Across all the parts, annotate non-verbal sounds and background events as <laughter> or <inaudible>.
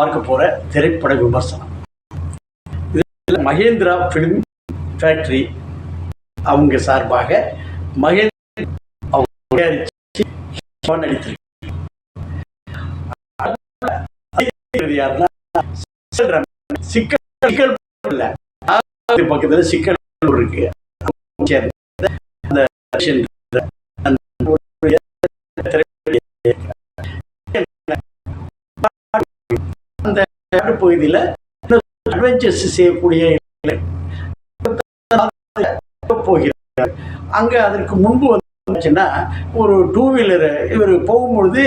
பார்க்க போகிற திரைப்பட விமர்சனம். இதில் மகேந்திரா ஃபிலிம் ஃபேக்ட்ரி அவங்க சார்பாக மகேந்திர அவங்க சிக்கல் பக்கத்தில் சிக்கல் இருக்கு. அந்த அந்த அந்த பகுதியில் அட்வென்ச்சர்ஸ் செய்யக்கூடிய போகிறார். அங்க அதற்கு முன்பு வந்துச்சுன்னா ஒரு டூ வீலர் இவர் போகும்பொழுது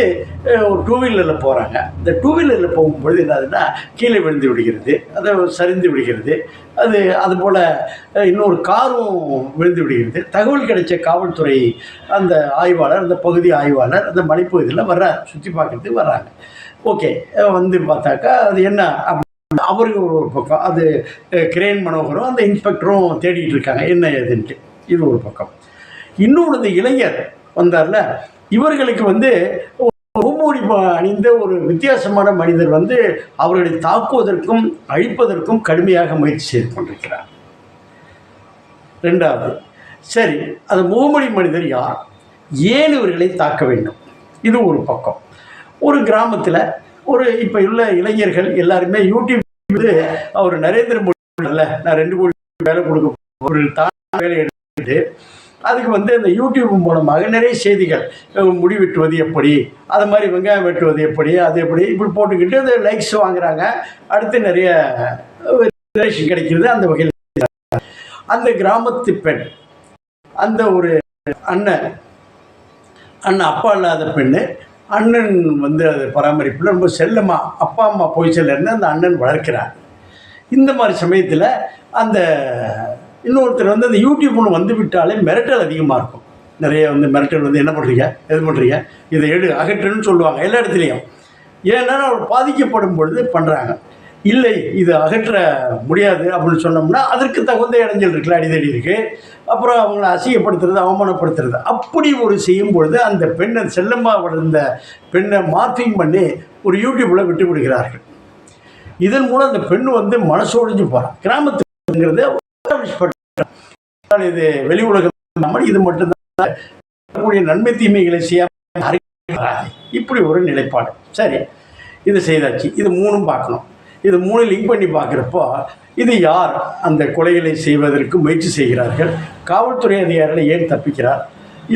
ஒரு டூ வீலரில் போகிறாங்க இந்த டூ வீலரில் போகும்பொழுது என்னதுன்னா கீழே விழுந்து விடுகிறது. அதை சரிந்து விடுகிறது. அது அதுபோல் இன்னொரு காரும் விழுந்து விடுகிறது. தகவல் கிடைச்ச காவல்துறை அந்த ஆய்வாளர் அந்த பகுதி ஆய்வாளர் அந்த மலைப்பகுதியில் வர்றார். சுற்றி பார்க்கறதுக்கு வர்றாங்க. ஓகே வந்து பார்த்தாக்கா அது என்ன அப்படி அவருக்கு ஒரு ஒரு பக்கம் அது கிரேன் மனோகரும் அந்த இன்ஸ்பெக்டரும் தேடிட்டு இருக்காங்க என்ன ஏதுன்ட்டு. இது ஒரு பக்கம். இன்னொன்று இந்த இளைஞர் வந்தார்ல இவர்களுக்கு வந்து முகமூடி அணிந்த ஒரு வித்தியாசமான மனிதர் வந்து அவர்களை தாக்குவதற்கும் அழிப்பதற்கும் கடுமையாக முயற்சி செய்து கொண்டிருக்கிறார். ரெண்டாவது சரி அந்த முகமொழி மனிதர் யார்? ஏன் இவர்களை தாக்க வேண்டும்? இது ஒரு பக்கம். ஒரு கிராமத்தில் ஒரு இப்போ உள்ள இளைஞர்கள் எல்லாருமே யூடியூப் வந்து அவர் நரேந்திர மோடி இல்ல நான் ரெண்டு கோடி வேலை கொடுக்க ஒரு தான் வேலை எடுத்துட்டு அதுக்கு வந்து அந்த யூடியூப் மூலமாக நிறைய செய்திகள் முடி வெட்டுவது எப்படி அது மாதிரி வெங்காயம் வெட்டுவது எப்படி அது எப்படி இப்படி போட்டுக்கிட்டு அந்த லைக்ஸ் வாங்குறாங்க. அடுத்து நிறைய ரிலேஷன் கிடைக்கிறது அந்த வகையில். அந்த கிராமத்து பெண் அந்த ஒரு அண்ணன் அண்ணன் அப்பா இல்லாத பெண்ணு அண்ணன் வந்து அது பராமரிப்பில் ரொம்ப செல்லமாக அப்பா அம்மா போய் செல்லன்னு அந்த அண்ணன் வளர்க்கிறார். இந்த மாதிரி சமயத்தில் அந்த இன்னொருத்தர் வந்து அந்த யூடியூப் ஒன்று வந்து விட்டாலே மிரட்டல் அதிகமாக இருக்கும். நிறைய வந்து மிரட்டல் வந்து என்ன பண்ணுறீங்க எது பண்ணுறீங்க இதை எடு அகற்றுன்னு சொல்லுவாங்க எல்லா இடத்துலையும். ஏன்னா அவர் பாதிக்கப்படும் பொழுது பண்ணுறாங்க இல்லை இது அகற்ற முடியாது அப்படின்னு சொன்னோம்னா அதற்கு தகுந்த இடைஞ்சல் இருக்குல்ல அடிதடி இருக்குது அப்புறம் அவங்கள அசிங்கப்படுத்துறது அவமானப்படுத்துறது. அப்படி ஒரு செய்யும் பொழுது அந்த பெண்ணை செல்லம்மா வளர்ந்த பெண்ணை மார்க்கிங் பண்ணி ஒரு யூடியூப்பில் விட்டு விடுகிறார்கள். இதன் மூலம் அந்த பெண் வந்து மனசோடிஞ்சு போகிறான் கிராமத்துங்கிறது இது வெளி உலகம் இது மட்டும்தான். கூடிய நன்மை தீமைகளை செய்யாமல் இப்படி ஒரு நிலைப்பாடு. சரி இது செய்தாச்சு. இது மூணும் பார்க்கணும். இது மூணு லிங்க் பண்ணி பார்க்குறப்போ இது யார்? அந்த கொலைகளை செய்வதற்கு முயற்சி செய்கிறார்கள். காவல்துறை அதிகாரிகள் ஏன் தப்பிக்கிறார்?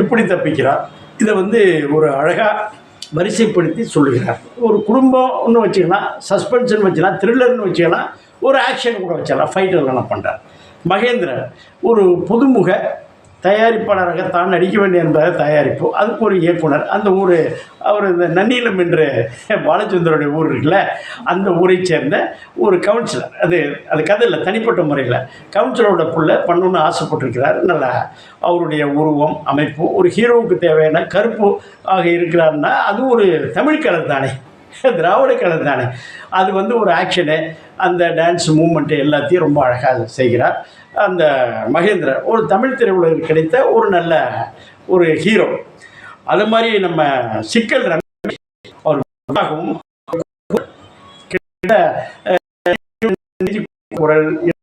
எப்படி தப்பிக்கிறார்? இதை வந்து ஒரு அழகாக வரிசைப்படுத்தி சொல்லுகிறார். ஒரு குடும்பம்னு வச்சுக்கலாம் சஸ்பென்ஷன் வச்சுக்கலாம் த்ரில்லர்னு வச்சுக்கலாம் ஒரு ஆக்ஷன் கூட வச்சிடலாம் ஃபைட்டர்லாம் பண்ணுறார் மகேந்திரன் ஒரு புதுமுக தயாரிப்பாளராக தான் நடிக்க வேண்டிய என்பதை தயாரிப்பு. அதுக்கு ஒரு இயக்குனர். அந்த ஊர் அவர் இந்த நன்னிலம் என்று பாலச்சந்திரனுடைய ஊர் இருக்குல்ல அந்த ஊரை சேர்ந்த ஒரு கவுன்சிலர் அது அது கதை இல்லை தனிப்பட்ட முறையில். கவுன்சிலரோட பிள்ளை பண்ணணும்னு ஆசைப்பட்டிருக்கிறார். நல்லா அவருடைய உருவம் அமைப்பு ஒரு ஹீரோவுக்கு தேவையான கருப்பு ஆக இருக்கிறாருன்னா அது ஒரு தமிழ் கலர் தானே. <laughs> திராவிட கலர் தானே. அது வந்து ஒரு ஆக்ஷனு அந்த டான்ஸ் மூமெண்ட்டு எல்லாத்தையும் ரொம்ப அழகாக செய்கிறார். அந்த மகேந்திரன் ஒரு தமிழ் திரையுலகில் கிடைத்த ஒரு நல்ல ஒரு ஹீரோ அது மாதிரி நம்ம சிக்கல் ரமேஷ் அவர் குரல் <laughs>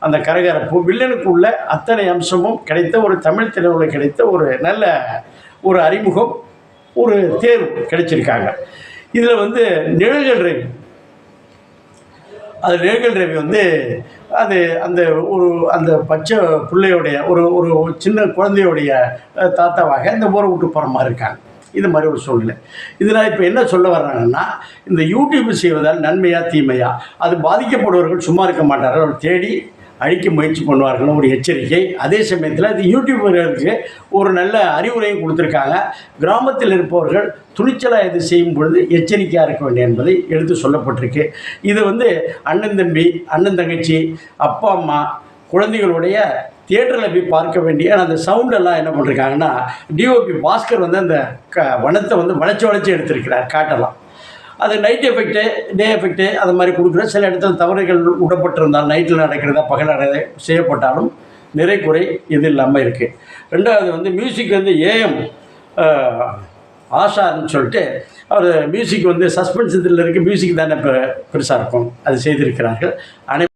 அந்த கரகரப்பு வில்லனுக்குள்ள அத்தனை அம்சமும் கிடைத்த ஒரு தமிழ் திரையுலகில் கிடைத்த ஒரு நல்ல ஒரு அறிமுகம் ஒரு தேர்வு கிடைச்சிருக்காங்க. இதில் வந்து நிழல்கள் ரவி அது நிழல்கள் ரவி வந்து அது அந்த ஒரு அந்த பச்சை பிள்ளையுடைய ஒரு ஒரு சின்ன குழந்தையுடைய தாத்தாவாக இந்த ஊரை விட்டு போகிற மாதிரி இருக்காங்க. இது மாதிரி ஒரு சூழ்நிலை. இதில் இப்போ என்ன சொல்ல வர்றாங்கன்னா இந்த யூடியூப் செய்வதால் நன்மையா தீமையா அது பாதிக்கப்படுபவர்கள் சும்மா இருக்க மாட்டார்கள். அவர் தேடி அழிக்க முயற்சி பண்ணுவார்கள் ஒரு எச்சரிக்கை. அதே சமயத்தில் அது யூடியூபர்களுக்கு ஒரு நல்ல அறிவுரையும் கொடுத்துருக்காங்க. கிராமத்தில் இருப்பவர்கள் துணிச்சலாக இது செய்யும் பொழுது எச்சரிக்கையாக இருக்க வேண்டும் என்பதை எடுத்து சொல்லப்பட்டிருக்கு. இது வந்து அண்ணன் தம்பி அண்ணன் தங்கச்சி அப்பா அம்மா குழந்தைகளுடைய தியேட்டரில் போய் பார்க்க வேண்டிய அந்த சவுண்டெல்லாம் என்ன பண்ணிருக்காங்கன்னா டிஓபி பாஸ்கர் வந்து அந்த க வனத்தை வந்து வளைச்சி வளைச்சி எடுத்திருக்கிறார் காட்டெல்லாம். அது நைட் எஃபெக்ட்டு டே எஃபெக்ட்டு அது மாதிரி கொடுக்குற சில இடத்துல தவறுகள் விடப்பட்டிருந்தால் நைட்டில் நடக்கிறதா பகல் செய்யப்பட்டாலும் நிறை குறை இது இல்லாமல் இருக்குது ரெண்டாவது வந்து மியூசிக் வந்து ஏஎம் ஆஷான்னு சொல்லிட்டு அவர் மியூசிக் வந்து சஸ்பென்ஸ் இதில் இருக்க மியூசிக் தானே இப்போ பெருசாக இருக்கும். அது செய்திருக்கிறார்கள். அனை